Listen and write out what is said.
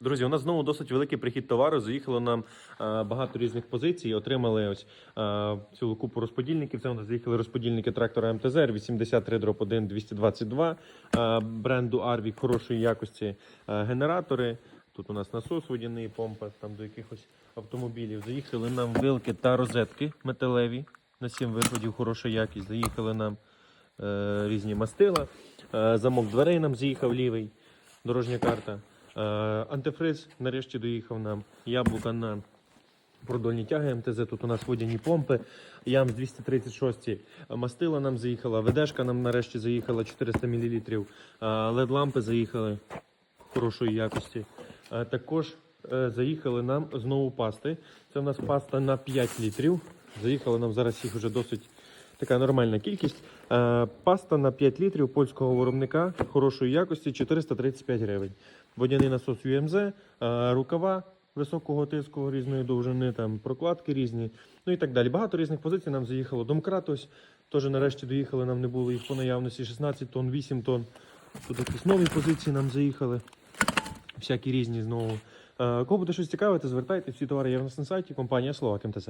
Друзі, у нас знову досить великий прихід товару. Заїхало нам е, багато різних позицій. Отримали ось е, цілу купу розподільників. Це у нас заїхали розподільники трактора МТЗ 83 дроп 1 222 е, бренду Арвік хорошої якості е, генератори. Тут у нас насос водяний, помпа там до якихось автомобілів. Заїхали нам вилки та розетки металеві на 7 виходів, хороша якість. Заїхали нам е, різні мастила. Е, замок дверей нам заїхав лівий, дорожня карта. Е, антифриз нарешті доїхав нам. Яблука на продольні тяги МТЗ. Тут у нас водяні помпи. Ям з 236 мастила нам заїхала. ВДшка нам нарешті заїхала 400 мл. led лампи заїхали хорошої якості. Е, Також е, заїхали нам знову пасти. Це у нас паста на 5 літрів. Заїхала нам зараз їх вже досить така нормальна кількість. Е, Паста на 5 літрів польського виробника хорошої якості 435 гривень. Водяний насос UMZ, е, рукава високого тиску різної довжини, там прокладки різні, ну і так далі. Багато різних позицій нам заїхало. Домкрат ось теж нарешті доїхали, нам не було їх по наявності 16 тонн, 8 тонн. Тут якісь нові позиції нам заїхали. Всякі різні знову. Е, Кого буде щось цікавити, звертайте. Всі товари є в нас на сайті. Компанія Словак МТЗ.